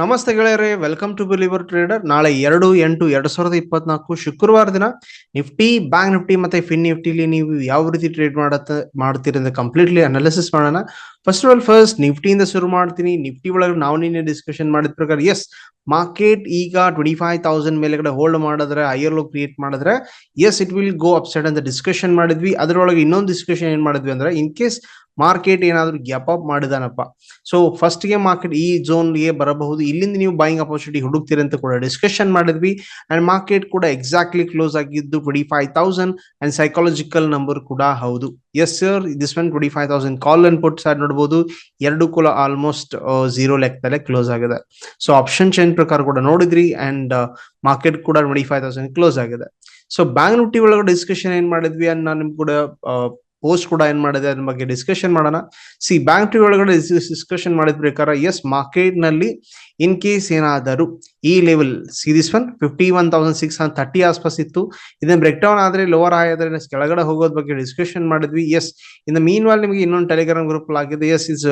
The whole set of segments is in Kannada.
ನಮಸ್ತೆ ಗೆಳೆಯರೆ ವೆಲ್ಕಮ್ ಟು ಬಿಲಿವರ್ ಟ್ರೇಡರ್ ನಾಳೆ ಎರಡು ಎಂಟು ಎರಡ್ ಸಾವಿರದ ಇಪ್ಪತ್ನಾಲ್ಕು ಶುಕ್ರವಾರ ದಿನ ನಿಫ್ಟಿ ಬ್ಯಾಂಕ್ ನಿಫ್ಟಿ ಮತ್ತೆ ಫಿನ್ ನಿಫ್ಟಿಲಿ ನೀವು ಯಾವ ರೀತಿ ಟ್ರೇಡ್ ಮಾಡತ್ತ, ಮಾಡ್ತೀರಿ ಕಂಪ್ಲೀಟ್ಲಿ ಅನಾಲಿಸಿಸ್ ಮಾಡೋಣ. ಫಸ್ಟ್ ಆಫ್ ಆಲ್ ಫಸ್ಟ್ ನಿಫ್ಟಿಯಿಂದ ಶುರು ಮಾಡ್ತೀನಿ. ನಿಫ್ಟಿ ಒಳಗೆ ನಾವು ನಿನ್ನೆ ಡಿಸ್ಕಷನ್ ಮಾಡಿದ ಪ್ರಕಾರ ಎಸ್ ಮಾರ್ಕೆಟ್ ಈಗ ಟ್ವೆಂಟಿ ಫೈವ್ ತೌಸಂಡ್ ಮೇಲೆಗಡೆ ಹೋಲ್ಡ್ ಮಾಡಿದ್ರೆ ಐಯರ್ ಲೋ ಕ್ರಿಯೇಟ್ ಮಾಡಿದ್ರೆ as it will go upside ಅಂತ ಡಿಸ್ಕಷನ್ ಮಾಡಿದ್ವಿ. ಅದರೊಳಗೆ ಇನ್ನೊಂದು ಡಿಸ್ಕಷನ್ ಏನ್ ಮಾಡಿದ್ವಿ ಅಂದ್ರೆ ಇನ್ ಕೇಸ್ ಮಾರ್ಕೆಟ್ ಏನಾದರೂ ಗ್ಯಾಪ್ ಅಪ್ ಮಾಡಿದಾನಪ್ಪ. ಸೊ ಫಸ್ಟ್ಗೆ ಮಾರ್ಕೆಟ್ ಈ ಝೋನ್ಗೆ ಬರಬಹುದು. ಇಲ್ಲಿಂದ ನೀವು ಬೈಯಿಂಗ್ ಅಪರ್ಚುನಿಟಿ ಹುಡುಕ್ತೀರಿ ಅಂತ ಕೂಡ ಡಿಸ್ಕಷನ್ ಮಾಡಿದ್ವಿ. ಅಂಡ್ ಮಾರ್ಕೆಟ್ ಕೂಡ ಎಕ್ಸಾಕ್ಟ್ಲಿ ಕ್ಲೋಸ್ ಆಗಿದ್ದು twenty five thousand and psychological number ಕೂಡ ಹೌದು. As sir this one twenty five thousand call and put side ನೋಡಬಹುದು ಎರಡು ಕೂಡ ಆಲ್ಮೋಸ್ಟ್ ಝೀರೋ ಲೆಕ್ಕದಲ್ಲೇ ಕ್ಲೋಸ್ ಆಗಿದೆ. ಸೊ ಆಪ್ಷನ್ ಚೇಂಜ್ ಪ್ರಕಾರ ಕೂಡ ನೋಡಿದ್ರಿ ಅಂಡ್ ಮಾರ್ಕೆಟ್ ಕೂಡ ಟ್ವೆಂಟಿ ಫೈವ್ ತೌಸಂಡ್ ಕ್ಲೋಸ್ ಆಗಿದೆ. ಸೊ ಬ್ಯಾಂಕ್ ನಿಫ್ಟಿ ಒಳಗಡೆ ಡಿಸ್ಕಷನ್ ಏನ್ ಮಾಡಿದ್ವಿ ಅಂಡ್ ನಾನು ನಿಮ್ ಕೂಡ ಪೋಸ್ಟ್ ಕೂಡ ಏನ್ ಮಾಡಿದೆ, ಅದ್ರ ಬಗ್ಗೆ ಡಿಸ್ಕಷನ್ ಮಾಡೋಣ. ಸಿ ಬ್ಯಾಂಕ್ ಒಳಗಡೆ ಡಿಸ್ಕಷನ್ ಮಾಡಿದ ಪ್ರಕಾರ ಎಸ್ ಮಾರ್ಕೆಟ್ನಲ್ಲಿ ಇನ್ ಕೇಸ್ ಏನಾದರೂ, ಈ level see this one fifty one thousand six hundred thirty ಆಸ್ಪಾಸ್ ಇತ್ತು. ಇದನ್ನ ಬ್ರೇಕ್ ಡೌನ್ ಆದ್ರೆ ಲೋವರ್ ಆದ್ರೆ ಕೆಳಗಡೆ ಹೋಗೋದ್ ಬಗ್ಗೆ ಡಿಸ್ಕಷನ್ ಮಾಡಿದ್ವಿ. ಎಸ್ ಇನ್ ಮೀನ್ ವಾಲ್ ನಿಮಗೆ ಇನ್ನೊಂದು ಟೆಲಿಗ್ರಾಮ್ ಗ್ರೂಪ್ ಆಗಿದೆ as is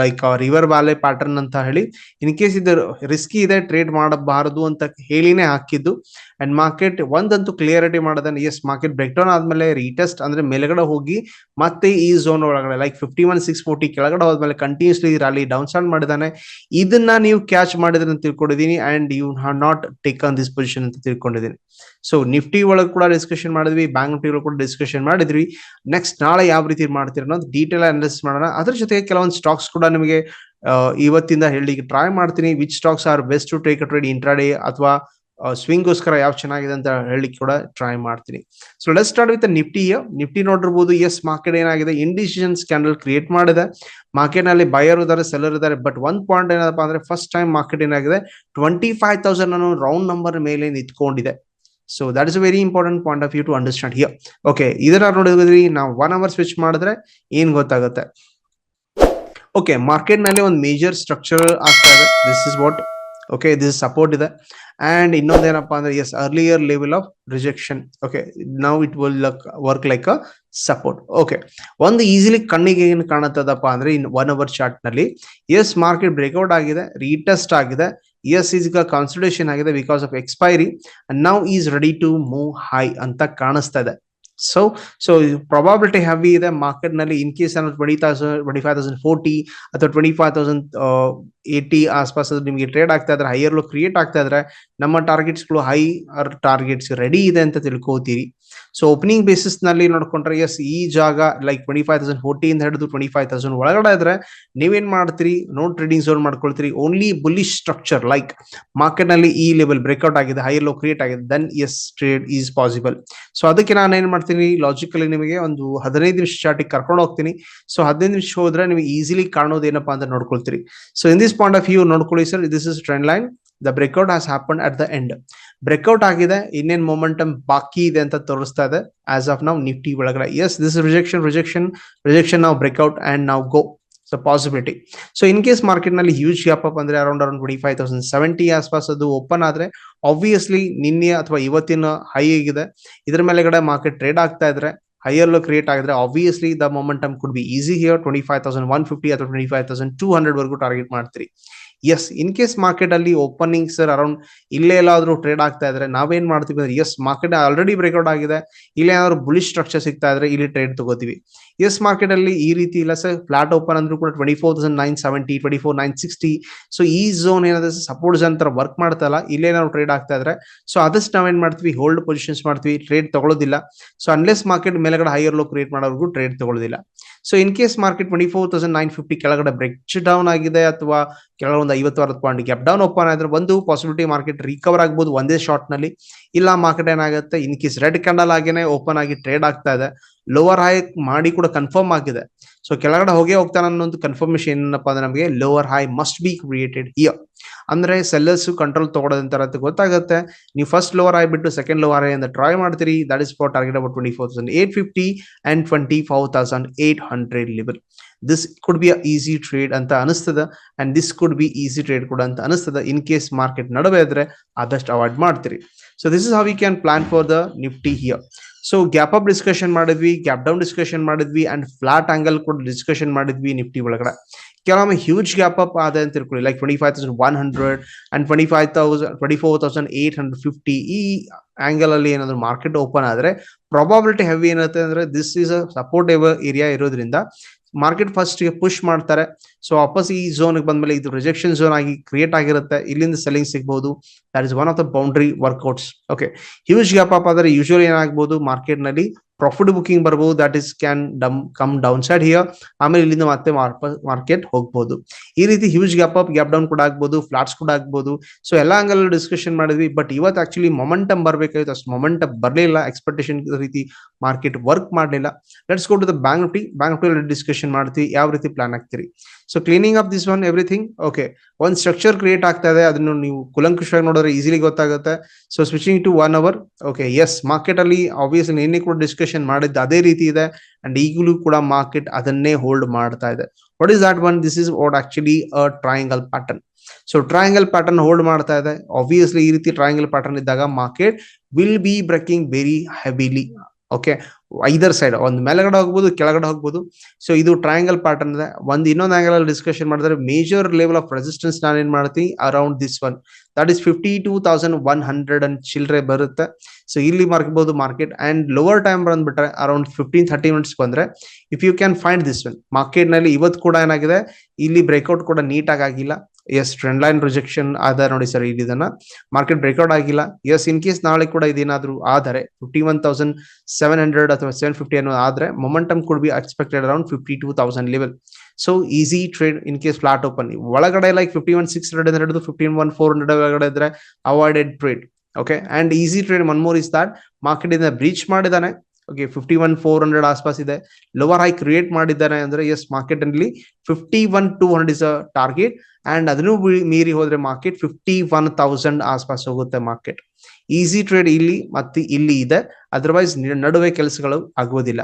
like river valley pattern ಅಂತ ಹೇಳಿ. ಇನ್ ಕೇಸ್ ಇದು ರಿಸ್ಕಿ ಇದೆ ಟ್ರೇಡ್ ಮಾಡಬಾರದು ಅಂತ ಹೇಳಿನೇ ಹಾಕಿದ್ದು. ಅಂಡ್ ಮಾರ್ಕೆಟ್ ಒಂದಂತೂ ಕ್ಲಿಯರಿಟಿ ಮಾಡೋದನ್ನ ಎಸ್ ಮಾರ್ಕೆಟ್ ಬ್ರೇಕ್ ಡೌನ್ ಆದ್ಮೇಲೆ ರೀಟೆಸ್ಟ್ ಅಂದ್ರೆ ಮೇಲ್ಗಡೆ ಹೋಗಿ ಮತ್ತೆ ಈ ಝೋನ್ ಒಳಗಡೆ like fifty one six forty ಕೆಳಗಡೆ ಹೋದ್ಮೇಲೆ ಕಂಟಿನ್ಯೂಸ್ಲಿ ರ್ಯಾಲಿ ಡೌನ್ ಸ್ಟಾರ್ಟ್ ಮಾಡಿದಾನೆ ಇದನ್ನ ನೀವು ಕ್ಯಾಚ್ ಮಾಡಿದ್ರೆ ಅಂತ ತಿಳ್ಕೊಂಡಿದೀನಿ and you have not take on this position ಅಂತ ತಿಳ್ಕೊಂಡಿದ್ದೀನಿ. ಸೊ ನಿಫ್ಟಿ ಒಳಗೆ ಕೂಡ ಡಿಸ್ಕಷನ್ ಮಾಡಿದ್ವಿ ಬ್ಯಾಂಕ್ ನಿಫ್ಟಿ ಒಳಗೆ ಕೂಡ ಡಿಸ್ಕಷನ್ ಮಾಡಿದ್ವಿ. ನೆಕ್ಸ್ಟ್ ನಾಳೆ ಯಾವ ರೀತಿ ಮಾಡ್ತೀರ ಅನ್ನೋದು ಡೀಟೇಲ್ ಅನಾಲಿಸ್ ಮಾಡೋಣ. ಅದ್ರ ಜೊತೆಗೆ ಕೆಲವೊಂದು ಸ್ಟಾಕ್ಸ್ ಕೂಡ ನಿಮಗೆ ಇವತ್ತಿಂದ ಹೇಳಿ ಟ್ರೈ ಮಾಡ್ತೀನಿ. Which stocks are best to take a trade intraday ಅಥವಾ ಸ್ವಿಂಗ್ಗೋಸ್ಕರ ಯಾವ ಚೆನ್ನಾಗಿದೆ ಅಂತ ಹೇಳಿ ಕೂಡ ಟ್ರೈ ಮಾಡ್ತೀನಿ. So let start with Nifty Nifty ನೋಡಿರ್ಬೋದು ಎಸ್ ಮಾರ್ಕೆಟ್ ಏನಾಗಿದೆ? ಇಂಡಿಸಿಷನ್ ಸ್ಕ್ಯಾಂಡಲ್ ಕ್ರಿಯೇಟ್ ಮಾಡಿದೆ. ಮಾರ್ಕೆಟ್ನಲ್ಲಿ ಬಯರ್ ಇದಾರೆ ಸೆಲ್ಲರ್ ಇದಾರೆ ಬಟ್ ಒಂದ್ ಪಾಯಿಂಟ್ ಏನಪ್ಪ ಅಂದ್ರೆ ಫಸ್ಟ್ ಟೈಮ್ ಮಾರ್ಕೆಟ್ ಏನಾಗಿದೆ? ಟ್ವೆಂಟಿ ಫೈವ್ ತೌಸಂಡ್ ಅನ್ನೋ ರೌಂಡ್ ನಂಬರ್ ಮೇಲೆ ನಿಂತ್ಕೊಂಡಿದೆ. So that is very important point of you to understand here okay ಇದನ್ನ ನೋಡಿದ್ರಿ, ನಾವು ಒನ್ ಅವರ್ ಸ್ವಿಚ್ ಮಾಡಿದ್ರೆ ಏನ್ ಗೊತ್ತಾಗುತ್ತೆ? ಓಕೆ ಮಾರ್ಕೆಟ್ನಲ್ಲಿ ಒಂದು ಮೇಜರ್ ಸ್ಟ್ರಕ್ಚರ್ ಆಗ್ತಾ ಇದೆ. This is what okay this support ಇದೆ. ಅಂಡ್ ಏನಪ್ಪ ಅಂದ್ರೆ as earlier level of rejection okay ನಾವು it will work like a support okay ಒಂದು ಈಸಿಲಿ ಕಣ್ಣಿಗೆ ಏನು ಕಾಣುತ್ತದಪ್ಪ ಅಂದ್ರೆ, ಇನ್ ಒನ್ ಅವರ್ ಚಾರ್ಟ್ನಲ್ಲಿ ಎಸ್ ಮಾರ್ಕೆಟ್ ಬ್ರೇಕ್ಔಟ್ ಆಗಿದೆ ರೀಟೆಸ್ಟ್ ಆಗಿದೆ ಎಸ್ ಈಸ್ ಈಗ ಕಾನ್ಸಲ್ಟೇಷನ್ ಆಗಿದೆ because of expiry now is ready to move high ಅಂತ ಕಾಣಿಸ್ತಾ ಇದೆ. ಸೊ ಸೊ ಪ್ರಾಬಬಿಲಿಟಿ ಹೆವಿ ಇದೆ. ಮಾರ್ಕೆಟ್ನಲ್ಲಿ ಇನ್ ಕೇಸ್ ಅನ್ನೋ twenty thousand twenty five thousand forty ಅಥವಾ ಟ್ವೆಂಟಿ ಫೈವ್ ತೌಸಂಡ್ ಏಯ್ಟಿ ಆಸ್ಪಾಸ್ ನಿಮಗೆ ಟ್ರೇಡ್ ಆಗ್ತಾ ಇದ್ರೆ ಹೈಯರ್ ಲೋ ಕ್ರಿಯೇಟ್ ಆಗ್ತಾ ಇದ್ರೆ, ನಮ್ಮ ಟಾರ್ಗೆಟ್ಸ್ಗಳು ಹೈ ಆರ್ ಟಾರ್ಗೆಟ್ಸ್ ರೆಡಿ ಇದೆ ಅಂತ ತಿಳ್ಕೋತೀರಿ ಸೊ ಓಪನಿಂಗ್ ಬೇಸಿಸ್ನಲ್ಲಿ ನೋಡ್ಕೊಂಡ್ರೆ ಎಸ್ ಈ ಜಾಗ like twenty five thousand forty ಇಂದ ಹಿಡಿದು ಟ್ವೆಂಟಿ ಫೈವ್ ತೌಸಂಡ್ ಒಳಗಡೆ ಇದ್ರೆ ನೀವೇನ್ ಮಾಡ್ತೀರಿ? ನೋ ಟ್ರೇಡಿಂಗ್ ಝೋನ್ ಮಾಡ್ಕೊಳ್ತೀರಿ. ಓನ್ಲಿ ಬುಲಿಶ್ ಸ್ಟ್ರಕ್ಚರ್ ಲೈಕ್ ಮಾರ್ಕೆಟ್ನಲ್ಲಿ ಈ ಲೆವೆಲ್ ಬ್ರೇಕ್ಔಟ್ ಆಗಿದೆ ಹೈ ಲೋ ಕ್ರಿಯೇಟ್ ಆಗಿದೆ then as trade is possible so ಅದಕ್ಕೆ ನಾನು ಏನ್ ಮಾಡ್ತೀನಿ? ಲಾಜಿಕಲಿ ನಿಮಗೆ ಒಂದು ಹದಿನೈದು ನಿಮಿಷ ಚಾಟಿಗೆ ಕರ್ಕೊಂಡು ಹೋಗ್ತೀನಿ. ಸೊ ಹದಿನೈದು ನಿಮಿಷ ಹೋದ್ರೆ ನೀವು ಈಸಿಲಿ ಕಾಣೋದು ಏನಪ್ಪಾ ಅಂತ ನೋಡ್ಕೊಳ್ತೀರಿ. So in this point of view ನೋಡ್ಕೊಳ್ಳಿ sir this is trend line the breakout has happen at the end breakout ಆಗಿದೆ, ಇನ್ನೇನ್ ಮೊಮೆಂಟಮ್ ಬಾಕಿ ಇದೆ ಅಂತ ತೋರಿಸ್ತಾ ಇದೆ. ಆಸ್ ಆಫ್ ನಾವು ನಿಫ್ಟಿ ಒಳಗಡೆ. As this rejection rejection rejection ನಾವು ಬ್ರೇಕ್ಔಟ್ ಅಂಡ್ ನಾವು go so possibility so in case ಮಾರ್ಕೆಟ್ನಲ್ಲಿ ಹ್ಯೂಜ್ ಗ್ಯಾಪ್ ಅಪ್ ಅಂದ್ರೆ around around twenty five thousand seventy ಆಸ್ಪಾಸ್ ಅದು ಓಪನ್ ಆದ್ರೆ ಆಬ್ವಿಯಸ್ಲಿ ನಿನ್ನೆ ಅಥವಾ ಇವತ್ತಿನ ಹೈ ಆಗಿದೆ. ಇದ್ರ ಮೇಲೆಗಡೆ ಮಾರ್ಕೆಟ್ ಟ್ರೇಡ್ ಆಗ್ತಾ ಇದ್ರೆ ಹೈಯರ್ಲು ಕ್ರಿಯೇಟ್ ಆಗಿದ್ರೆ obviously the momentum could be easy here twenty five thousand one fifty ಅಥವಾ twenty five thousand two hundred ವರ್ಗು ಟಾರ್ಗೆಟ್ ಮಾಡ್ತೀರಿ. ಎಸ್ ಇನ್ ಕೇಸ್ ಮಾರ್ಕೆಟ್ ಅಲ್ಲಿ ಓಪನಿಂಗ್ ಸರ್ ಅರೌಂಡ್ ಇಲ್ಲೇ ಎಲ್ಲಾದ್ರೂ ಟ್ರೇಡ್ ಆಗ್ತಾ ಇದ್ರೆ ನಾವೇನ್ ಮಾಡ್ತೀವಿ ಅಂದ್ರೆ ಎಸ್ ಮಾರ್ಕೆಟ್ ಆಲ್ರೆಡಿ ಬ್ರೇಕ್ಔಟ್ ಆಗಿದೆ. ಇಲ್ಲಿ ಏನಾದ್ರು ಬುಲಿಶ್ ಸ್ಟ್ರಕ್ಚರ್ ಸಿಗ್ತಾ ಇದ್ರೆ ಇಲ್ಲಿ ಟ್ರೇಡ್ ತಗೋತೀವಿ. ಎಸ್ ಮಾರ್ಕೆಟ್ ಅಲ್ಲಿ ಈ ರೀತಿ ಇಲ್ಲ ಸರ್ ಫ್ಲಾಟ್ ಓಪನ್ ಅಂದ್ರೂ ಕೂಡ twenty four thousand nine seventy twenty four nine sixty so ಈ ಝೋನ್ ಏನಾದ್ರೆ ಸಪೋರ್ಟ್ ಝೋನ್ ತರ ವರ್ಕ್ ಮಾಡ್ತಾ ಇಲ್ಲ. ಇಲ್ಲೇ ನಾವು ಟ್ರೇಡ್ ಆಗ್ತಾ ಇದ್ರೆ ಸೊ ಅದಷ್ಟು ನಾವೇನ್ ಮಾಡ್ತೀವಿ ಹೋಲ್ಡ್ ಪೊಸಿಷನ್ಸ್ ಮಾಡ್ತೀವಿ ಟ್ರೇಡ್ ತಗೊಳ್ಳೋದಿಲ್ಲ. ಸೊ ಅನ್ಲೆಸ್ ಮಾರ್ಕೆಟ್ ಮೇಲೆಗಡೆ ಹೈಯರ್ ಲೋ ಕ್ರಿಯೇಟ್ ಮಾಡೋರ್ಗು ಟ್ರೇಡ್ ತಗೊಳ್ಳೋದಿಲ್ಲ. So in case market twenty four thousand nine fifty ಕೆಳಗಡೆ ಬ್ರೇಕ್ ಡೌನ್ ಆಗಿದೆ ಅಥವಾ ಕೆಲವೊಂದು ಐವತ್ತು ಅರವತ್ತು ಪಾಯಿಂಟ್ ಗ್ಯಾಪ್ ಡೌನ್ ಓಪನ್ ಆದ್ರೆ ಒಂದು ಪಾಸಿಬಿಲಿಟಿ ಮಾರ್ಕೆಟ್ ರಿಕವರ್ ಆಗ್ಬೋದು ಒಂದೇ ಶಾರ್ಟ್ನಲ್ಲಿ. ಇಲ್ಲ ಮಾರ್ಕೆಟ್ ಏನಾಗುತ್ತೆ? ಇನ್ ಕೇಸ್ ರೆಡ್ ಕ್ಯಾಂಡಲ್ ಆಗೇನೆ ಓಪನ್ ಆಗಿ ಟ್ರೇಡ್ ಆಗ್ತಾ ಇದೆ. ಲೋವರ್ ಹೈ ಮಾಡಿ ಕೂಡ ಕನ್ಫರ್ಮ್ ಆಗಿದೆ. ಸೊ ಕೆಳಗಡೆ ಹೋಗೇ ಹೋಗ್ತಾನೆ ಅನ್ನೋ ಕನ್ಫರ್ಮೇಶನ್ ಏನಪ್ಪಾ ಅಂದ್ರೆ ನಮಗೆ lower high must be created here ಅಂದ್ರೆ ಸೆಲ್ಲರ್ಸ್ ಕಂಟ್ರೋಲ್ ತಗೊಳ್ಳೋದಂತ ಅಂತ ಗೊತ್ತಾಗುತ್ತೆ. ನೀವು ಫಸ್ಟ್ ಲೋವರ್ ಆಗಿಬಿಟ್ಟು ಬಿಟ್ಟು ಸೆಕೆಂಡ್ ಲೋವರ್ ಆಗಿ ಅಂತ ಟ್ರೈ ಮಾಡ್ತೀರಿ. That is for target about twenty four thousand eight fifty and twenty four thousand eight hundred level this could be a easy trade ಅಂತ ಅನಿಸ್ತದ and this could be easy trade ಕೂಡ ಅಂತ ಅನಿಸ್ತದ ಇನ್ ಕೇಸ್ ಮಾರ್ಕೆಟ್ ನಡುವೆ ಇದ್ರೆ ಆದಷ್ಟು ಅವಾಯ್ಡ್ ಮಾಡ್ತೀರಿ. So this is how we can plan for the nifty here so gap up discussion ಮಾಡಿದ್ವಿ ಗ್ಯಾಪ್ ಡೌನ್ ಡಿಸ್ಕಷನ್ ಮಾಡಿದ್ವಿ ಅಂಡ್ ಫ್ಲಾಟ್ ಆಂಗಲ್ ಕೂಡ ಡಿಸ್ಕಷನ್ ಮಾಡಿದ್ವಿ ನಿಫ್ಟಿ ಒಳಗಡೆ ಕೆಲವೊಮ್ಮೆ ಹ್ಯೂಜ್ ಗ್ಯಾಪ್ ಅಪ್ ಆದ ಅಂತ ತಿಳ್ಕೊಳ್ಳಿ like twenty five thousand one hundred and twenty five thousand twenty four thousand eight hundred fifty ಈ ಆಂಗಲ್ ಅಲ್ಲಿ ಏನಾದ್ರು ಮಾರ್ಕೆಟ್ ಓಪನ್ ಆದ್ರೆ ಪ್ರಾಬಬಿಲಿಟಿ ಹೆವಿ ಏನತ್ತೆ ಅಂದ್ರೆ this is a supportable area ಇರೋದ್ರಿಂದ ಮಾರ್ಕೆಟ್ ಫಸ್ಟ್ಗೆ ಪುಷ್ ಮಾಡ್ತಾರೆ. ಸೊ ವಾಪಸ್ ಈ ಝೋನ್ ಬಂದ್ಮೇಲೆ ಇದು ರಿಜೆಕ್ಷನ್ ಝೋನ್ ಆಗಿ ಕ್ರಿಯೇಟ್ ಆಗಿರುತ್ತೆ. ಇಲ್ಲಿಂದ ಸೆಲ್ಲಿಂಗ್ ಸಿಗಬಹುದು that is one of the boundary workouts okay huge gap up ಆದ್ರೆ ಯೂಶುವಲಿ ಏನಾಗಬಹುದು ಮಾರ್ಕೆಟ್ನಲ್ಲಿ ಪ್ರಾಫಿಟ್ ಬುಕಿಂಗ್ ಬರ್ಬೋದು that is can dumb come down side here ಆಮೇಲೆ ಇಲ್ಲಿಂದ ಮತ್ತೆ ಮಾರ್ಕೆಟ್ ಹೋಗ್ಬೋದು. ಈ ರೀತಿ huge gap up gap down ಕೂಡ ಆಗ್ಬಹುದು ಫ್ಲಾಟ್ಸ್ ಕೂಡ ಆಗ್ಬೋದು. ಸೊ ಎಲ್ಲ ಆಂಗಲ್ ಡಿಸ್ಕಷನ್ ಮಾಡಿದ್ವಿ ಬಟ್ ಇವತ್ತು ಆಕ್ಚುಲಿ ಮೊಮೆಂಟಮ್ ಬರಬೇಕಾಗಿತ್ತು ಅಷ್ಟು ಮೊಮೆಂಟಮ್ ಬರಲಿಲ್ಲ ಎಕ್ಸ್ಪೆಕ್ಟೇಷನ್ ರೀತಿ ಮಾರ್ಕೆಟ್ ವರ್ಕ್ ಮಾಡಲಿಲ್ಲ. Let's go to the bank Nifty bank Nifty discussion ಮಾಡ್ತೀವಿ, ಯಾವ ರೀತಿ plan ಆಗ್ತೀರಿ so cleaning of this one everything okay ಒಂದು ಸ್ಟ್ರಕ್ಚರ್ ಕ್ರಿಯೇಟ್ ಆಗ್ತಾ ಇದೆ, ಅದನ್ನು ನೀವು ಕುಲಂಕುಷವಾಗಿ ನೋಡಿದ್ರೆ ಈಸಿಲಿ ಗೊತ್ತಾಗುತ್ತೆ. So switching to one hour okay as market ಅಲ್ಲಿ ಆಬ್ವಿಯಸ್ಲಿ ನಿನ್ನೆ ಕೂಡ ಡಿಸ್ಕಷನ್ ಮಾಡಿದ್ದು ಅದೇ ರೀತಿ ಇದೆ. ಅಂಡ್ ಈಗಲೂ ಕೂಡ ಮಾರ್ಕೆಟ್ ಅದನ್ನೇ ಹೋಲ್ಡ್ ಮಾಡ್ತಾ ಇದೆ. What is that one this is what actually a triangle pattern so triangle pattern hold ಮಾಡ್ತಾ ಇದೆ. ಆಬ್ವಿಯಸ್ಲಿ ಈ ರೀತಿ ಟ್ರಯಾಂಗಲ್ ಪ್ಯಾಟರ್ನ್ ಇದ್ದಾಗ market will be breaking very heavily okay either side ಒಂದು ಮೇಲ್ಗಡೆ ಹೋಗ್ಬೋದು, ಕೆಳಗಡೆ ಹೋಗ್ಬೋದು. ಸೊ ಇದು ಟ್ರಯಾಂಗಲ್ ಪ್ಯಾಟರ್ನ್ ಇದೆ. ಒಂದು ಇನ್ನೊಂದು ಆಂಗಲ್ ಅಲ್ಲಿ ಡಿಸ್ಕಷನ್ ಮಾಡಿದ್ರೆ ಮೇಜರ್ ಲೆವೆಲ್ ಆಫ್ ರೆಸಿಸ್ಟೆನ್ಸ್ ನಾನು ಏನ್ ಮಾಡ್ತೀನಿ? Around this one that is fifty two thousand one hundred and ಚಿಲ್ಡ್ರೆ ಬರುತ್ತೆ. ಸೊ ಇಲ್ಲಿ ಮಾರ್ಕ್ಬೋದು ಮಾರ್ಕೆಟ್ ಅಂಡ್ ಲೋವರ್ ಟೈಮ್ ಬಂದ್ಬಿಟ್ರೆ ಅರೌಂಡ್ ಫಿಫ್ಟೀನ್ ಥರ್ಟಿ ಮಿನಿಟ್ಸ್ ಬಂದ್ರೆ if you can find this one ಮಾರ್ಕೆಟ್ನಲ್ಲಿ ಇವತ್ತು ಕೂಡ ಏನಾಗಿದೆ? ಇಲ್ಲಿ ಬ್ರೇಕ್ಔಟ್ ಕೂಡ ನೀಟಾಗಿ ಆಗಿಲ್ಲ. ಎಸ್ ಟ್ರೆಂಡ್ ಲೈನ್ ರಿಜೆಕ್ಷನ್ ಆದ ನೋಡಿ ಸರ್ ಇದನ್ನ ಮಾರ್ಕೆಟ್ ಬ್ರೇಕ್ಔಟ್ ಆಗಿಲ್ಲ. ಎಸ್ ಇನ್ ಕೇಸ್ ನಾಳೆ ಕೂಡ ಇದೇನಾದ್ರೂ ಆದರೆ fifty one thousand seven hundred ಅಥವಾ ಸೆವೆನ್ ಫಿಫ್ಟಿ ಅನ್ನೋ ಆದ್ರೆ momentum could be expected around fifty two thousand level so easy trade in case flat open ಒಳಗಡೆ like fifty one six hundred ಹಿಡಿದು ಫಿಫ್ಟಿನ್ ಒನ್ ಫೋರ್ ಹಂಡ್ರೆಡ್ ಒಳಗಡೆ ಇದ್ರೆ avoided trade okay and easy trade one more is that market ಇಂದ ಬ್ರೀಚ್ ಮಾಡಿದಾನೆ. Okay fifty one four hundred ಆಸ್ಪಾಸ್ ಇದೆ. ಲೋವರ್ ಹೈ ಕ್ರಿಯೇಟ್ ಮಾಡಿದ್ದಾರೆ ಅಂದ್ರೆ ಎಸ್ ಮಾರ್ಕೆಟ್ ಅಲ್ಲಿ fifty one two hundred is a target and ಅದನ್ನು ಮೀರಿ ಹೋದ್ರೆ ಮಾರ್ಕೆಟ್ ಫಿಫ್ಟಿ ಒನ್ ತೌಸಂಡ್ ಆಸ್ಪಾಸ್ ಹೋಗುತ್ತೆ ಮಾರ್ಕೆಟ್ ಈಸಿ ಟ್ರೇಡ್ ಇಲ್ಲಿ ಮತ್ತೆ ಇಲ್ಲಿ ಇದೆ. ಅದರ್ವೈಸ್ ನಡುವೆ ಕೆಲಸಗಳು ಆಗುವುದಿಲ್ಲ.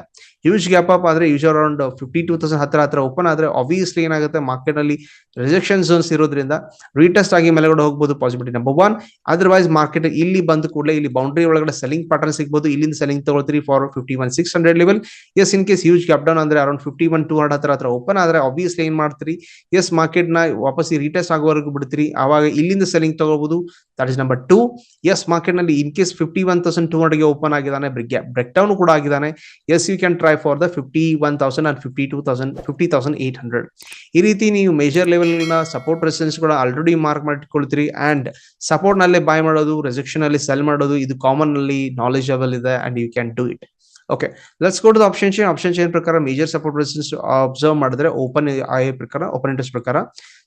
ಯೂಜ್ ಗ್ಯಾಪ್ ಅಪ್ ಆದ್ರೆ use around fifty two thousand ಹತ್ರ ಹತ್ರ ಓಪನ್ ಆದ್ರೆ ಆಬ್ವಿಯಸ್ಲಿ ಏನಾಗುತ್ತೆ? ಮಾರ್ಕೆಟ್ ಅಲ್ಲಿ ರಿಜೆಕ್ಷನ್ ಝೋನ್ಸ್ ಇರೋದ್ರಿಂದ ರೀಟೆಸ್ಟ್ ಆಗಿ ಮೇಲೆಗಡೆ ಹೋಗಬಹುದು possibility number one otherwise market ಇಲ್ಲಿ ಬಂದ ಕೂಡಲೇ ಇಲ್ಲಿ ಬೌಂಡ್ರಿ ಒಳಗಡೆ ಸೆಲ್ಲಿಂಗ್ ಪ್ಯಾಟರ್ನ್ ಸಿಗಬಹುದು ಇಲ್ಲಿಂದ selling ತಗೊಳ್ತೀರಿ for fifty one six hundred level as in case huge gap down ಅಂದ್ರೆ around fifty one two hundred ಹತ್ರ ಹತ್ರ ಓಪನ್ ಆದ್ರೆ ಆಬ್ವಿಯಸ್ಲಿ ಏನ್ ಮಾಡ್ತೀರಿ? ಎಸ್ ಮಾರ್ಕೆಟ್ನ ವಾಪಸ್ ರೀಟೆಸ್ಟ್ ಆಗೋವರೆಗೂ ಬಿಡ್ತೀರಿ. ಆವಾಗ ಇಲ್ಲಿಂದ ಸೆಲ್ಲಿಂಗ್ ತಗೋಬಹುದು that is number two as ಮಾರ್ಕೆಟ್ನಲ್ಲಿ in case fifty one thousand two hundred open ಆಗಿದ್ದಾನೆ ಬ್ರೇಕ್ ಡೌನ್ ಕೂಡ ಆಗಿದ್ದಾನೆ. As you can try for the fifty one thousand and fifty two thousand fifty thousand eight hundred ಈ ರೀತಿ ನೀವು ಮೇಜರ್ ಲೆವೆಲ್ನ ಸಪೋರ್ಟ್ ರೆಸಿಡೆನ್ಸ್ ಕೂಡ ಆಲ್ರೆಡಿ ಮಾರ್ಕ್ ಮಾಡಿಕೊಳ್ತೀರಿ ಅಂಡ್ ಸಪೋರ್ಟ್ ನಲ್ಲೇ ಬೈ ಮಾಡೋದು ರೆಜೆಕ್ಷನ್ ಅಲ್ಲಿ ಸೆಲ್ ಮಾಡೋದು, ಇದು ಕಾಮನ್ ಅಲ್ಲಿ ನಾಲೆಜಬಲ್ ಇದೆ and you can do it okay let's go to option chain option chain ಪ್ರಕಾರ ಮೇಜರ್ ಸಪೋರ್ಟ್ ರೆಸಿಸ್ಟೆನ್ಸ್ ಅಬ್ಸರ್ವ್ ಮಾಡಿದ್ರೆ ಓಪನ್ ಐ ಪ್ರಕಾರ ಓಪನ್ ಇಂಟ್ರೆಸ್ಟ್ ಪ್ರಕಾರ.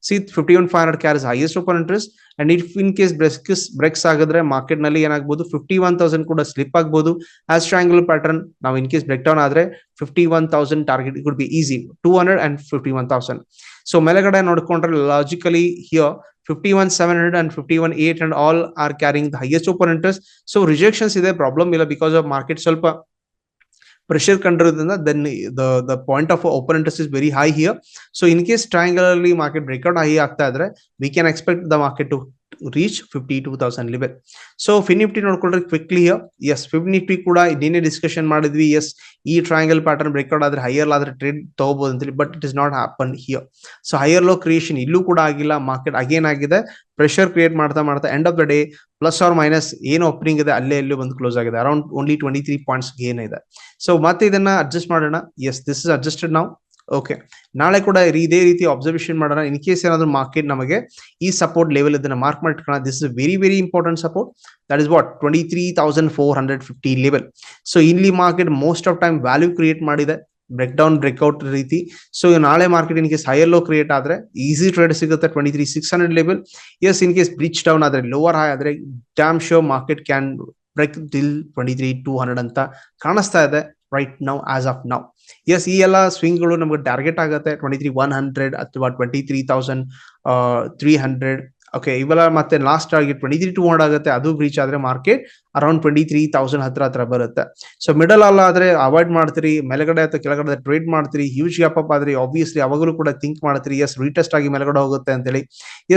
See fifty one five hundred carries highest open interest and if in case breaks breaks ಆಗಿದ್ರೆ ಮಾರ್ಕೆಟ್ನಲ್ಲಿ ಏನಾಗಬಹುದು ಫಿಫ್ಟಿ ಒನ್ ತೌಸಂಡ್ ಕೂಡ ಸ್ಲಿಪ್ ಆಗ್ಬಹುದು ಆಸ್ ಟ್ರಯಾಂಗಲ್ ಪ್ಯಾಟರ್ನ್ ನಾವು ಇನ್ ಕೇಸ್ ಬ್ರೇಕ್ ಡೌನ್ ಆದ್ರೆ fifty one thousand target could be easy two hundred and fifty one thousand so ಮೇಲೆಗಡೆ ನೋಡ್ಕೊಂಡ್ರೆ logically here fifty one seven hundred and fifty one eight and all are carrying the highest open interest so rejections ಇದೆ ಪ್ರಾಬ್ಲಮ್ ಇಲ್ಲ ಬಿಕಾಸ್ ಆಫ್ ಮಾರ್ಕೆಟ್ ಸ್ವಲ್ಪ pressure ಕಂಡಿರೋದ್ರಿಂದ then the the point of open interest is very high here so in case triangle ಅಲ್ಲಿ ಮಾರ್ಕೆಟ್ ಬ್ರೇಕ್ಔಟ್ ಹೈ ಆಗ್ತಾ ಇದ್ರೆ we can expect the market to reach fifty two thousand level so FinNifty ನೋಡ್ಕೊಂಡ್ರೆ ಕ್ವಿಕ್ಲಿ ಎಸ್ ಫಿನಿಫ್ಟಿ ಕೂಡ ನಿನ್ನೆ ಡಿಸ್ಕಷನ್ ಮಾಡಿದ್ವಿ. ಎಸ್ ಈ ಟ್ರಯಾಂಗಲ್ ಪ್ಯಾಟರ್ನ್ ಬ್ರೇಕ್ಔಟ್ ಆದ್ರೆ ಹೈಯರ್ ಆದ್ರೆ ಟ್ರೇಡ್ ತಗೋಬಹುದು ಅಂತೇಳಿ but it is not happen here so higher low creation ಇಲ್ಲೂ ಕೂಡ ಆಗಿಲ್ಲ. ಮಾರ್ಕೆಟ್ ಅಗೇನ್ ಆಗಿದೆ. ಪ್ರೆಷರ್ ಕ್ರಿಯೇಟ್ ಮಾಡ್ತಾ ಮಾಡ್ತಾ end of the day plus or minus ಏನು ಓಪನಿಂಗ್ ಇದೆ, ಅಲ್ಲೇ ಎಲ್ಲೂ ಬಂದು ಕ್ಲೋಸ್ ಆಗಿದೆ. Around only twenty three points gain ಇದೆ. ಸೊ ಮತ್ತೆ ಇದನ್ನ ಅಡ್ಜಸ್ಟ್ ಮಾಡೋಣ. ಎಸ್ ದಿಸ್ ಇಸ್ ಅಡ್ಜಸ್ಟೆಡ್ ನಾವು ಓಕೆ ನಾಳೆ ಕೂಡ ಇದೇ ರೀತಿ ಅಬ್ಸರ್ವೇಷನ್ ಮಾಡೋಣ. ಇನ್ ಕೇಸ್ ಏನಾದ್ರು ಮಾರ್ಕೆಟ್ ನಮಗೆ ಈ ಸಪೋರ್ಟ್ ಲೆವೆಲ್ ಇದನ್ನ mark ಮಾಡಿಟ್ಕೊಳ್ಳೋಣ. This is very very important support that is what twenty three thousand four hundred fifty level so ಇಲ್ಲಿ market most of time value create ಮಾಡಿದೆ. ಬ್ರೇಕ್ ಡೌನ್ ಬ್ರೇಕ್ಔಟ್ ರೀತಿ ಸೊ ನಾಳೆ market in case higher low create ಆದ್ರೆ ಈಸಿ ಟ್ರೇಡ್ ಸಿಗುತ್ತೆ twenty three six hundred level as in case breach down ಆದ್ರೆ ಲೋವರ್ ಹೈ ಆದ್ರೆ dam show market can break till twenty three two hundred ಅಂತ ಕಾಣಿಸ್ತಾ ಇದೆ. Right now as of now as ಈ ಎಲ್ಲ ಸ್ವಿಂಗ್ಗಳು ನಮಗೆ ಟಾರ್ಗೆಟ್ ಆಗುತ್ತೆ ಟ್ವೆಂಟಿ ತ್ರೀ ಒನ್ ಹಂಡ್ರೆಡ್ ಅಥವಾ twenty three thousand three hundred okay ಇವೆಲ್ಲ ಮತ್ತೆ last target twenty three two hundred ಆಗುತ್ತೆ, ಅದು ರೀಚ್ ಆದ್ರೆ market around twenty three thousand ಹತ್ರ ಹತ್ರ ಬರುತ್ತೆ. ಸೊ ಮಿಡಲ್ ಅಲ್ಲ ಆದ್ರೆ ಅವಾಯ್ಡ್ ಮಾಡ್ತೀರಿ, ಮೇಲ್ಗಡೆ ಅಥವಾ ಕೆಳಗಡೆ ಟ್ರೇಡ್ ಮಾಡ್ತೀರಿ ಹ್ಯೂಜ್ ಗ್ಯಾಪ್ ಅಪ್ ಆದ್ರೆ ಆಬ್ವಿಯಸ್ಲಿ ಅವಾಗಲೂ ಕೂಡ ಥಿಂಕ್ ಮಾಡ್ತೀರಿ ಎಸ್ ರೀಟೆಸ್ಟ್ ಆಗಿ ಮೇಲ್ಗಡೆ ಹೋಗುತ್ತೆ ಅಂತೇಳಿ.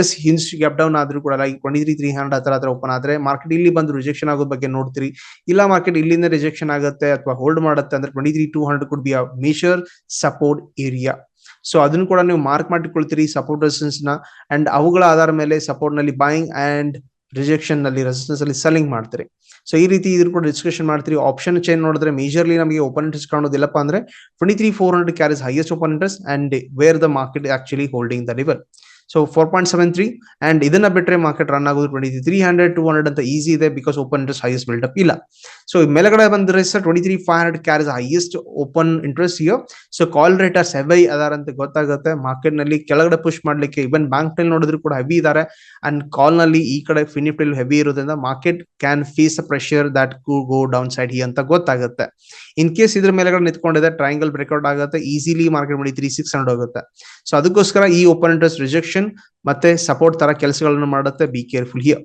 ಎಸ್ ಹಿನ್ಸ್ ಗ್ಯಾಪ್ ಡೌನ್ ಆದ್ರೂ ಕೂಡ like twenty three three hundred ಹತ್ರ ಹತ್ರ ಓಪನ್ ಆದ್ರೆ ಮಾರ್ಕೆಟ್ ಇಲ್ಲಿ ಬಂದು ರಿಜೆಕ್ಷನ್ ಆಗೋ ಬಗ್ಗೆ ನೋಡ್ತೀರಿ. ಇಲ್ಲ ಮಾರ್ಕೆಟ್ ಇಲ್ಲಿಂದ ರಿಜೆಕ್ಷನ್ ಆಗುತ್ತೆ ಅಥವಾ ಹೋಲ್ಡ್ ಮಾಡುತ್ತೆ ಅಂದ್ರೆ twenty three two hundred could be a major support area so ಅದನ್ನು ಕೂಡ ನೀವು ಮಾರ್ಕ್ ಮಾಡಿಕೊಳ್ತೀರಿ ಸಪೋರ್ಟ್ ರೆಸಿಸ್ಟೆನ್ಸ್ನ. ಅಂಡ್ ಅವುಗಳ ಆಧಾರ ಮೇಲೆ ಸಪೋರ್ಟ್ನಲ್ಲಿ ಬೈಯಿಂಗ್ ಅಂಡ್ ರಿಜೆಕ್ಷನ್ನಲ್ಲಿ ರೆಸಿಸ್ಟೆನ್ಸ್ ಅಲ್ಲಿ ಸೆಲ್ಲಿಂಗ್ ಮಾಡ್ತೀರಿ. ಸೊ ಈ ರೀತಿ ಇದ್ರ ಕೂಡ ಡಿಸ್ಕಷನ್ ಮಾಡ್ತೀರಿ. ಆಪ್ಷನ್ ಚೇಂಜ್ ನೋಡಿದ್ರೆ ಮೇಜರ್ಲಿ ನಮಗೆ ಓಪನ್ ಇಂಟ್ರೆಸ್ಟ್ ಕಾಣೋದಿಲ್ಲಪ್ಪ ಅಂದ್ರೆ twenty three four hundred carries highest open interest and where the market actually holding the level so four point seven three and ಇದನ್ನ ಬಿಟ್ಟರೆ ಮಾರ್ಕೆಟ್ ರನ್ ಆಗೋದು twenty three hundred two hundred ಅಂತ ಈಸಿ ಇದೆ because open interest highest buildup ಇಲ್ಲ. ಸೊ ಮೇಲ್ಗಡೆ ಬಂದ್ರೆ sir twenty three five hundred carries highest open interest ಇಯೋ so call rate are heavy ಅದಾರ ಅಂತ ಗೊತ್ತಾಗುತ್ತೆ. ಮಾರ್ಕೆಟ್ನಲ್ಲಿ ಕೆಳಗಡೆ ಪುಷ್ ಮಾಡ್ಲಿಕ್ಕೆ ಇವನ್ ಬ್ಯಾಂಕ್ನಲ್ಲಿ ನೋಡಿದ್ರು ಕೂಡ ಹೆವಿ ಇದಾರೆ. ಅಂಡ್ ಕಾಲ್ನಲ್ಲಿ ಈ ಕಡೆ ಫಿನಿಫ್ಟ್ ಹೆವಿ ಇರೋದ್ರಿಂದ market can face a pressure that could go down side ಹಿ ಅಂತ ಗೊತ್ತಾಗುತ್ತೆ. ಇನ್ ಕೇಸ್ ಇದ್ರ ಮೇಲೆಗಡೆ ನಿಂತ್ಕೊಂಡಿದೆ ಟ್ರಯಾಂಗಲ್ ಬ್ರೇಕ್ಔಟ್ ಆಗುತ್ತೆ ಈಸಿಲಿ ಮಾರ್ಕೆಟ್ ಮಾಡಿ ತ್ರೀ ಸಿಕ್ಸ್ ಹಂಡ್ರೆಡ್ ಹೋಗುತ್ತೆ. ಸೊ ಅದಕ್ಕೋಸ್ಕರ ಈ ಓಪನ್ ಇಂಟ್ರೆಸ್ಟ್ ರಿಜೆಕ್ಷನ್ solution ಮತ್ತೆ ಸಪೋರ್ಟ್ ತರ ಕೆಲಸಗಳನ್ನು ಮಾಡುತ್ತೆ be careful here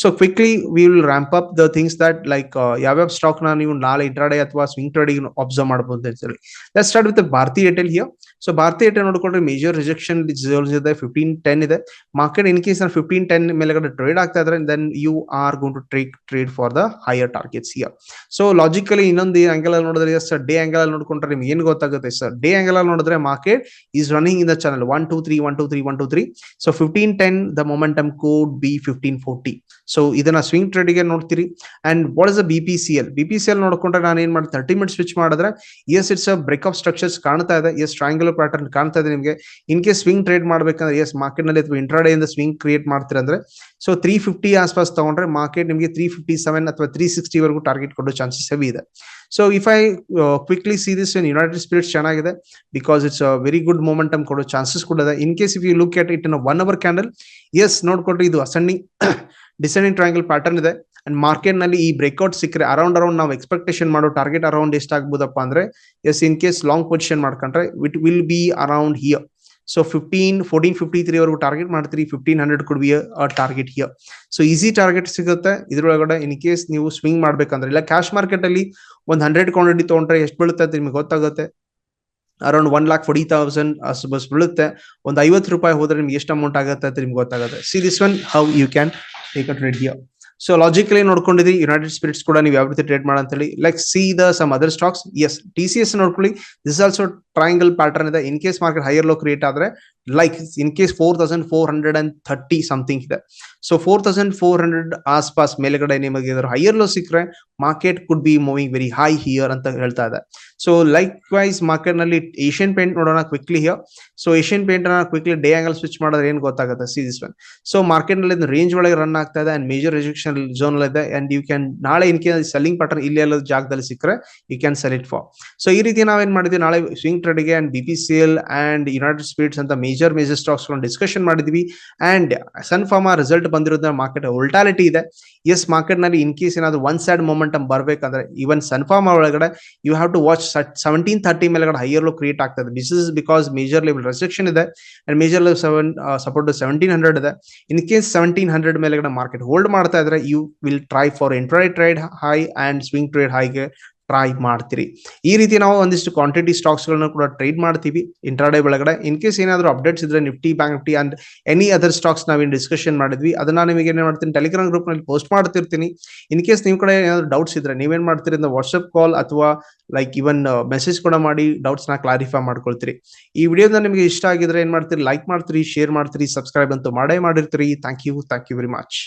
so quickly we will ramp up the things that like ಯಾವ್ಯಾವ ಸ್ಟಾಕ್ನ ನೀವು ನಾಳೆ ಇಂಟ್ರಾಡೇ ಅಥವಾ ಸ್ವಿಂಗ್ ಟ್ರೇಡಿಂಗ್ ಅಬ್ಸರ್ವ್ ಮಾಡಬಹುದು ಅಂತ ಹೇಳಿ. Let start with Bharti Airtel here so Bharti Airtel ನೋಡ್ಕೊಂಡ್ರೆ ಮೇಜರ್ ರಿಜೆಕ್ಷನ್ ಇದೆ ಫಿಫ್ಟೀನ್ ಟೆನ್ ಇದೆ. ಮಾರ್ಕೆಟ್ ಇನ್ ಕೇಸ್ ನಾನು ಫಿಫ್ಟೀನ್ ಟೆನ್ ಮೇಲೆಗಡೆ ಟ್ರೇಡ್ ಆಗ್ತಾ ಇದ್ರೆ then you are gonna track trade for the higher targets here so logically ಇನ್ನೊಂದು ಆಂಗಲ್ ಅಲ್ಲಿ ನೋಡಿದ್ರೆ ಸರ್ ಡೇ ಆಂಗಲ್ ಅಲ್ಲಿ ನೋಡ್ಕೊಂಡ್ರೆ ನಿಮ್ಗೆ ಏನ್ ಗೊತ್ತಾಗುತ್ತೆ ಸರ್ ಡೇ ಆಂಗಲ್ ಅಲ್ಲಿ ನೋಡಿದ್ರೆ market is running in the channel one two three one two three one two three so fifteen ten the momentum could be fifteen forty so ಇದನ್ನ ಸ್ವಿಂಗ್ ಟ್ರೇಡಿಗೆ ನೋಡ್ತೀರಿ. And what is B P C L B P C L ನೋಡ್ಕೊಂಡ್ರೆ ನಾನು ಏನ್ ಮಾಡಿ ತರ್ಟಿ ಮಿನಿಟ್ ಸ್ವಿಚ್ ಮಾಡಿದ್ರೆ as it's a of structures ಕಾಣ್ತಾ ಇದೆ. ಎಸ್ ಟ್ರಯಾಂಗುಲರ್ ಪ್ಯಾಟರ್ನ್ ಕಾಣ್ತಾ ಇದೆ ನಿಮಗೆ. ಇನ್ ಕೇಸ್ ಸ್ವಿಂಗ್ ಟ್ರೇಡ್ ಮಾಡ್ಬೇಕಂದ್ರೆ ಎಸ್ ಮಾರ್ಕೆಟ್ನಲ್ಲಿ ಅಥವಾ ಇಂಟ್ರಾಡೇ ಇಂದ ಸ್ವಿಂಗ್ ಕ್ರಿಯೇಟ್ ಮಾಡ್ತೀರ ಅಂದ್ರೆ ಸೊ ತ್ರೀ ಫಿಫ್ಟಿ ಆಸ್ಪಾಸ್ ತಗೊಂಡ್ರೆ ಮಾರ್ಕೆಟ್ ನಿಮಗೆ ತ್ರೀ ಫಿಫ್ಟಿ ಸೆವೆನ್ ಅಥವಾ ತ್ರೀ ಸಿಕ್ಸ್ಟಿ ವರೆಗೂ ಟಾರ್ಗೆಟ್ ಕೊಡೋ ಚಾನ್ಸಸ್ ಹೆವಿ ಇದೆ. So if I quickly see this in United Spirits ಚೆನ್ನಾಗಿದೆ. Because it's very good momentum ಕೊಡೋ ಚಾನ್ಸಸ್ ಕೂಡ ಇದೆ. In case if you look at it in one hour candles ನೋಡ್ಕೊಟ್ರೆ ಇದು ಅಸೆಂಡಿಂಗ್ ಡಿಸೆಂಡಿಂಗ್ ಟ್ರಯಾಂಗಲ್ ಪ್ಯಾಟರ್ನ್ ಇದೆ. ಅಂಡ್ ಮಾರ್ಕೆಟ್ನಲ್ಲಿ ಈ ಬ್ರೇಕ್ಔಟ್ ಸಿಕ್ಕರೆ ಅರೌಂಡ್ ಅರೌಂಡ್ ನಾವು ಎಕ್ಸ್ಪೆಕ್ಟೇಷನ್ ಮಾಡೋ ಟಾರ್ಗೆಟ್ ಅರೌಂಡ್ ಎಷ್ಟಾಗ್ಬೋದಪ್ಪ ಅಂದ್ರೆ as in case long position ಮಾಡ್ಕೊಂಡ್ರೆ it will be around here so fifteen fourteen fifty three ವರೆಗೂ ಟಾರ್ಗೆಟ್ ಮಾಡ್ತೀರಿ fifteen hundred could be target here so easy target ಸಿಗುತ್ತೆ. ಇದ್ರೊಳಗಡೆ ಇನ್ ಕೇಸ್ ನೀವು ಸ್ವಿಂಗ್ ಮಾಡ್ಬೇಕಂದ್ರೆ, ಇಲ್ಲ ಕ್ಯಾಶ್ ಮಾರ್ಕೆಟ್ ಅಲ್ಲಿ ಒಂದ್ ಹಂಡ್ರೆಡ್ ಕ್ವಾಂಟಿಟಿ ತಗೊಂಡ್ರೆ ಎಷ್ಟು ಬೀಳುತ್ತೆ ಅಂತ ನಿಮ್ಗೆ ಗೊತ್ತಾಗುತ್ತೆ. Around one lakh forty thousand bus ಬೀಳುತ್ತೆ. ಒಂದು ಐವತ್ತು ರೂಪಾಯಿ ಹೋದ್ರೆ ನಿಮ್ಗೆ ಎಷ್ಟು ಅಮೌಂಟ್ ಆಗುತ್ತೆ ನಿಮ್ಗೆ ಗೊತ್ತಾಗುತ್ತೆ. See this one how you can take a trade here so logically ನೋಡ್ಕೊಂಡಿದ್ರಿ United Spirits ಕೂಡ ನೀವು ಯಾವ ರೀತಿ ಟ್ರೇಡ್ ಅಂತ ಹೇಳಿ like see the some other stocks as T C S ನೋಡ್ಕೊಳ್ಳಿ ದಿಸ್ ಆಲ್ಸೋ ಟ್ರಯಾಂಗಲ್ ಪ್ಯಾಟರ್ನ್ ಇದೆ. In case market higher low create ಆದ್ರೆ like in case four thousand four hundred and thirty something ಇದೆ. So four thousand four hundred ಆಸ್ಪಾಸ್ ಮೇಲೆಗಡೆ ನಿಮಗೆ ಹೈಯರ್ ಲೋ ಸಿಕ್ಕರೆ market could be moving very high here ಅಂತ ಹೇಳ್ತಾ ಇದೆ. ಸೊ ಲೈಕ್ ವೈಸ್ ಮಾರ್ಕೆಟ್ನಲ್ಲಿ ಏಷ್ಯನ್ ಪೇಂಟ್ ನೋಡೋಣ ಕ್ವಿಕ್ಲಿ ಹಿಯರ್ ಸೊ ಏಷ್ಯನ್ ಪೇಂಟ್ನ ಕ್ವಿಕ್ಲಿ ಡೇ ಆಂಗಲ್ ಸ್ವಿಚ್ ಮಾಡಿದ್ರೆ ಏನ್ ಗೊತ್ತಾಗುತ್ತೆ? ಸಿ ದಿಸ್ ಒನ್ ಸೊ ಮಾರ್ಕೆಟ್ನಲ್ಲಿ ರೇಂಜ್ ಒಳಗೆ ರನ್ ಆಗ್ತಾ ಇದೆ ಅಂಡ್ ಮೇಜರ್ ರಿಜೆಕ್ಷನ್ ಝೋನ್ ಇದೆ ಅಂಡ್ ಯು ಕ್ಯಾನ್ ನಾಳೆ ಇನ್ ಕೇಸ್ ಸೆಲ್ಲಿಂಗ್ ಪ್ಯಾಟರ್ನ್ ಇಲ್ಲಿ ಎಲ್ಲ ಜಾಗದಲ್ಲಿ ಸಿಕ್ಕರೆ you can sell it for so ಈ ರೀತಿ ನಾವೇನ್ ಮಾಡಿದ್ವಿ? ನಾಳೆ swing ಟ್ರೇಡ್ಗೆ and B P C L and United speeds ಅಂತ ಮೇಜರ್ ಮೇಜರ್ ಸ್ಟಾಕ್ಸ್ ಡಿಸ್ಕಷನ್ ಮಾಡಿದ್ವಿ. ಅಂಡ್ ಸನ್ ಫಾರ್ಮಾ ರಿಸಲ್ಟ್ ಬಂದಿರೋದ್ರ ಮಾರ್ಕೆಟ್ ವೋಲ್ಟಾಲಿಟಿ ಇದೆ. ಎಸ್ ಮಾರ್ಕೆಟ್ನಲ್ಲಿ ಇನ್ ಕೇಸ್ ಏನಾದ್ರು ಒನ್ ಸೈಡ್ ಮೊಮೆಂಟಮ್ ಬರ್ಬೇಕಂದ್ರೆ ಇವನ್ ಫಾರ್ಮಾ ಒಳಗಡೆ you have to watch seventeen thirty ಮೇಲೆಗಡೆ ಹೈಯರ್ ಲೋ ಕ್ರಿಯೇಟ್ ಆಗ್ತದೆ. This is because major level restriction ಇದೆ. And major level seven support seventeen hundred ಇದೆ. ಇನ್ ಕೇಸ್ ಸೆವೆಂಟೀನ್ ಹಂಡ್ರೆಡ್ ಮೇಲೆಗಡೆ ಮಾರ್ಕೆಟ್ ಹೋಲ್ಡ್ ಮಾಡ್ತಾ ಇದ್ರೆ you will try for intra trade high and swing trade ಹೈಗೆ try ಮಾಡ್ತೀರಿ. ಈ ರೀತಿ ನಾವು ಒಂದಿಷ್ಟು ಕ್ವಾಂಟಿಟಿ ಸ್ಟಾಕ್ಸ್ ಗಳನ್ನ ಕೂಡ ಟ್ರೇಡ್ ಮಾಡ್ತೀವಿ ಇಂಟ್ರಾಡೇ ಒಳಗಡೆ. ಇನ್ ಕೇಸ್ ಏನಾದ್ರು ಅಪ್ಡೇಟ್ಸ್ ಇದ್ರೆ Nifty Bank Nifty and any other stocks ನಾವೇನು ಡಿಸ್ಕಷನ್ ಮಾಡಿದ್ವಿ. ಅದನ್ನ ನಿಮಗೆ ಏನ್ ಮಾಡ್ತೀನಿ ಟೆಲಿಗ್ರಾಮ್ ಗ್ರೂಪ್ನಲ್ಲಿ ಪೋಸ್ಟ್ ಮಾಡ್ತಿರ್ತೀನಿ. ಇನ್ ಕೇಸ್ ನಿಮ್ ಕಡೆ ಏನಾದ್ರು ಡೌಟ್ಸ್ ಇದ್ರೆ ನೀವೇನ್ ಮಾಡ್ತೀರಿ ಅಂದ್ರೆ ವಾಟ್ಸ್ಆಪ್ ಕಾಲ್ ಅಥವಾ ಲೈಕ್ ಇವನ್ ಮೆಸೇಜ್ ಕೂಡ ಮಾಡಿ ಡೌಟ್ಸ್ನ ಕ್ಲಾರಿಫೈ ಮಾಡ್ಕೊಳ್ತೀರಿ. ಈ ವಿಡಿಯೋದ ನಿಮಗೆ ಇಷ್ಟ ಆಗಿದ್ರೆ ಏನ್ ಮಾಡ್ತೀರಿ ಲೈಕ್ ಮಾಡ್ತೀರಿ ಶೇರ್ ಮಾಡ್ತೀರಿ ಸಬ್ಸ್ಕ್ರೈಬ್ ಅಂತೂ ಮಾಡೇ ಮಾಡಿರ್ತೀರಿ. Thank you thank you very much